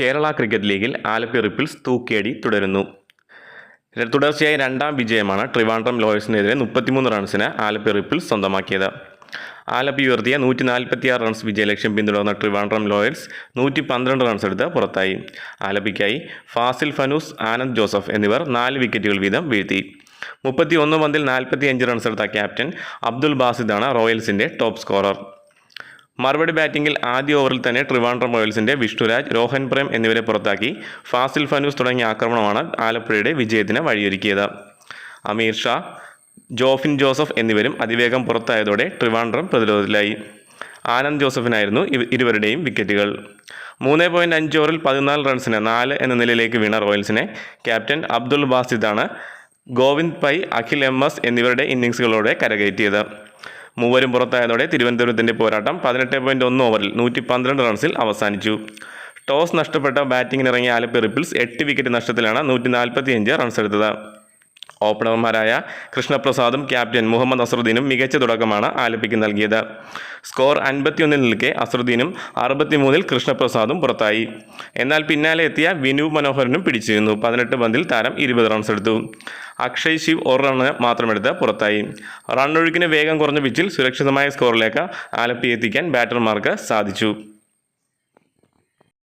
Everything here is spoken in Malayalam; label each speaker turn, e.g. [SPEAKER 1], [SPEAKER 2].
[SPEAKER 1] കേരള ക്രിക്കറ്റ് ലീഗിൽ ആലപ്പി റിപ്പിൾസ് തൂക്കിയടി തുടരുന്നു. തുടർച്ചയായ രണ്ടാം വിജയമാണ് ട്രിവാൻഡ്രം ലോയേഴ്സിനെതിരെ മുപ്പത്തിമൂന്ന് റൺസിന് ആലപ്പി റിപ്പിൾസ് സ്വന്തമാക്കിയത്. ആലപ്പി ഉയർത്തിയ നൂറ്റി നാൽപ്പത്തിയാറ് റൺസ് വിജയലക്ഷ്യം പിന്തുടർന്ന ട്രിവാൻഡ്രം ലോയൽസ് നൂറ്റി പന്ത്രണ്ട് റൺസ് എടുത്ത് പുറത്തായി. ആലപ്പിക്കായി ഫാസിൽ ഫനൂസ് ആനന്ദ് ജോസഫ് എന്നിവർ നാല് വിക്കറ്റുകൾ വീതം വീഴ്ത്തി. മുപ്പത്തി ഒന്ന് പന്തിൽ നാൽപ്പത്തി അഞ്ച് റൺസ് എടുത്ത ക്യാപ്റ്റൻ അബ്ദുൽ ബാസിദാണ് റോയൽസിന്റെ ടോപ്പ് സ്കോറർ. മറുപടി ബാറ്റിംഗിൽ ആദ്യ ഓവറിൽ തന്നെ ട്രിവാൻഡ്രം റോയൽസിന്റെ വിഷ്ണുരാജ് രോഹൻ പ്രേം എന്നിവരെ പുറത്താക്കി. ഫാസിൽ ഫനൂസ് തുടങ്ങിയ ആക്രമണമാണ് ആലപ്പുഴയുടെ വിജയത്തിന് വഴിയൊരുക്കിയത്. അമീർ ഷാ ജോഫിൻ ജോസഫ് എന്നിവരും അതിവേഗം പുറത്തായതോടെ ട്രിവാൻഡ്രം പ്രതിരോധത്തിലായി. ആനന്ദ് ജോസഫിനായിരുന്നു ഇരുവരുടെയും വിക്കറ്റുകൾ. മൂന്ന് പോയിന്റ് അഞ്ച് ഓവറിൽ പതിനാല് റൺസിന് നാല് എന്ന നിലയിലേക്ക് വീണ റോയൽസിനെ ക്യാപ്റ്റൻ അബ്ദുൾ ബാസിദാണ് ഗോവിന്ദ് പൈ അഖിൽ എം എസ് എന്നിവരുടെ ഇന്നിങ്സുകളോടെ കരകയറ്റിയത്. മൂവരും പുറത്തായതോടെ തിരുവനന്തപുരത്തിന്റെ പോരാട്ടം പതിനെട്ട് പോയിന്റ് ഒന്ന് ഓവറിൽ നൂറ്റി പന്ത്രണ്ട് റൺസിൽ അവസാനിച്ചു. ടോസ് നഷ്ടപ്പെട്ട ബാറ്റിംഗിനിറങ്ങിയ ആലപ്പി റിപ്പിൾസ് എട്ട് വിക്കറ്റ് നഷ്ടത്തിലാണ് നൂറ്റി നാൽപ്പത്തിയഞ്ച് റൺസ് എടുത്തത്. ഓപ്പണർമാരായ കൃഷ്ണപ്രസാദും ക്യാപ്റ്റൻ മുഹമ്മദ് അസറുദ്ദീനും മികച്ച തുടക്കമാണ് ആലപ്പിക്ക് നൽകിയത്. സ്കോർ അൻപത്തിയൊന്നിൽ നിൽക്കെ അസറുദ്ദീനും അറുപത്തിമൂന്നിൽ കൃഷ്ണപ്രസാദും പുറത്തായി. എന്നാൽ പിന്നാലെ എത്തിയ വിനു മനോഹരനും പിടിച്ചിരുന്നു. പതിനെട്ട് പന്തിൽ താരം ഇരുപത് റൺസ് എടുത്തു. അക്ഷയ് ശിവ് ഒരു റണ്ണ് മാത്രമെടുത്ത് പുറത്തായി. റണ്ണൊഴുക്കിന് വേഗം കുറഞ്ഞ പിച്ചിൽ സുരക്ഷിതമായ സ്കോറിലേക്ക് ആലപ്പി എത്തിക്കാൻ ബാറ്റർമാർക്ക് സാധിച്ചു.